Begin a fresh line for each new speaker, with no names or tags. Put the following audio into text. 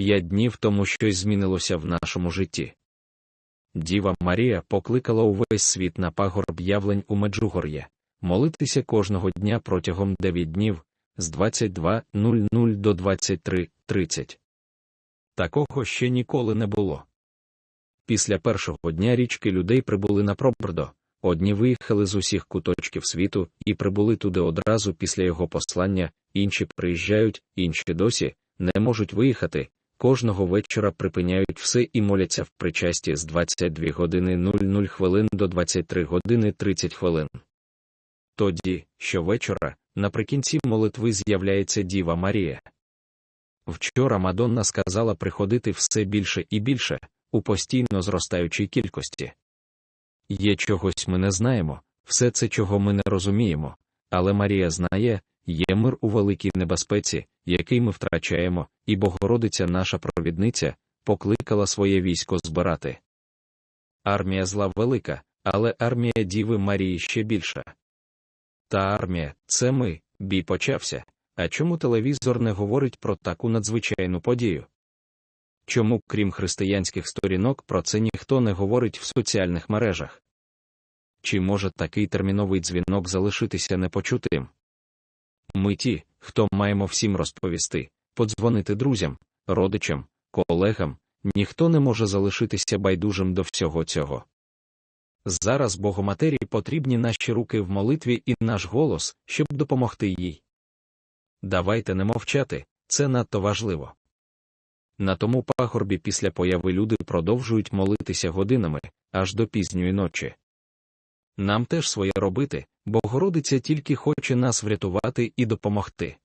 п'ять днів тому щось змінилося в нашому житті. Діва Марія покликала увесь світ на пагорб явлень у Меджугор'я, молитися кожного дня протягом 9 днів з 22.00 до 23.30. Такого ще ніколи не було. Після першого дня річки людей прибули на Пробрдо, одні виїхали з усіх куточків світу і прибули туди одразу після його послання, інші приїжджають, інші досі не можуть виїхати, кожного вечора припиняють все і моляться в причасті з 22 години 00 хвилин до 23 години 30 хвилин. Тоді, щовечора, наприкінці молитви з'являється Діва Марія. Вчора Мадонна сказала приходити все більше і більше, у постійно зростаючій кількості. Є чогось ми не знаємо, все це чого ми не розуміємо, але Марія знає, є мир у великій небезпеці, який ми втрачаємо, і Богородиця наша провідниця покликала своє військо збирати. Армія зла велика, але армія Діви Марії ще більша. Та армія, це ми, бій почався. А чому телевізор не говорить про таку надзвичайну подію? Чому, крім християнських сторінок, про це ніхто не говорить в соціальних мережах? Чи може такий терміновий дзвінок залишитися непочутим? Ми ті, хто маємо всім розповісти, подзвонити друзям, родичам, колегам, ніхто не може залишитися байдужим до всього цього. Зараз Богоматері потрібні наші руки в молитві і наш голос, щоб допомогти їй. Давайте не мовчати, це надто важливо. На тому пагорбі після появи люди продовжують молитися годинами, аж до пізньої ночі. Нам теж своє робити, Богородиця тільки хоче нас врятувати і допомогти.